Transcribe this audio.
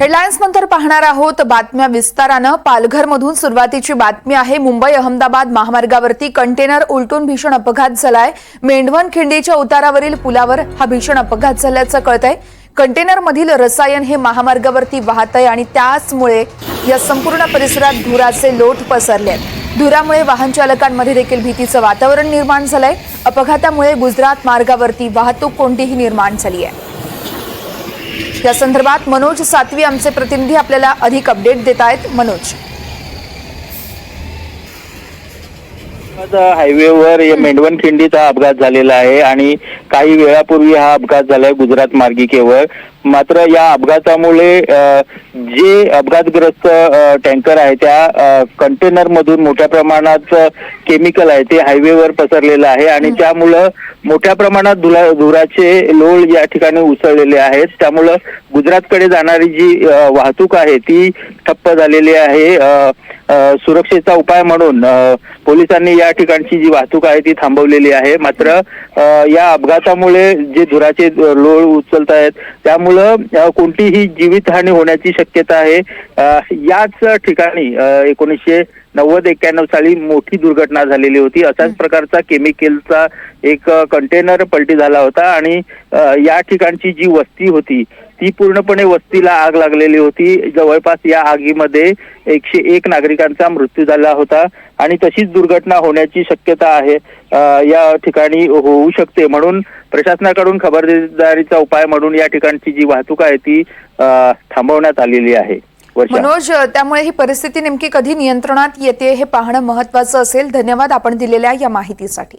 Headlines नंतर पाहणार आहोत बातम्या विस्तारानं. पालघरमधून सुरुवातीची बातमी आहे मुंबई अहमदाबाद महामार्गावरती कंटेनर उलटून भीषण अपघात झालाय. मेंढवण खिंडीच्या उतारावरील पुलावर हा भीषण अपघात झाल्याचं कळतंय. कंटेनरमधील रसायन हे महामार्गावरती वाहत आहे आणि त्याचमुळे या संपूर्ण परिसरात धुराचे लोट पसरले आहेत. धुरामुळे वाहन चालकांमध्ये देखील भीतीचं वातावरण निर्माण झालंय. अपघातामुळे गुजरात मार्गावरती वाहतूक कोंडीही निर्माण झाली आहे. या संदर्भात मनोज सातवी आमचे प्रतिनिधी आपल्याला अधिक अपडेट देत आहेत. मनोज. हायवेवर या मेंढवण खिंडीचा अपघात झालेला आहे आणि काही वेळापूर्वी हा अपघात झालाय गुजरात मार्गिकेवर. मात्र या अपघातामुळे जे अपघातग्रस्त टँकर आहे त्या कंटेनर मधून मोठ्या प्रमाणात केमिकल आहे ते हायवेवर पसरलेलं आहे आणि त्यामुळं मोठ्या प्रमाणात धुला धुराचे लोळ या ठिकाणी उसळलेले आहेत. त्यामुळं गुजरातकडे जाणारी जी वाहतूक आहे ती ठप्प झालेली आहे. सुरक्षेचा उपाय म्हणून पोलिसांनी या ठिकाणची जी वाहतूक आहे ती थांबवलेली आहे. मात्र या अपघातामुळे जे धुराचे लोळ उचलत आहेत त्यामुळं कोणतीही जीवितहानी होण्याची शक्यता आहे. याच ठिकाणी एकोणीसशे नव्वद एक्क्याण्णव साली मोठी दुर्घटना झालेली होती. अशाच प्रकारचा केमिकलचा एक कंटेनर पलटी झाला होता आणि या ठिकाणची जी वस्ती होती ती पूर्णपणे वस्तीला आग लागलेली होती. जवळपास या आगीमध्ये एकशे एक नागरिकांचा मृत्यू झाला होता आणि तशीच दुर्घटना होण्याची शक्यता आहे या ठिकाणी होऊ शकते. म्हणून प्रशासनाकडून खबरदारीचा उपाय म्हणून या ठिकाणची जी वाहतूक आहे ती थांबवण्यात आलेली आहे. मनोज त्यामुळे ही परिस्थिती नेमकी कधी नियंत्रणात येते हे पाहणं महत्वाचं असेल. धन्यवाद आपण दिलेल्या या माहितीसाठी.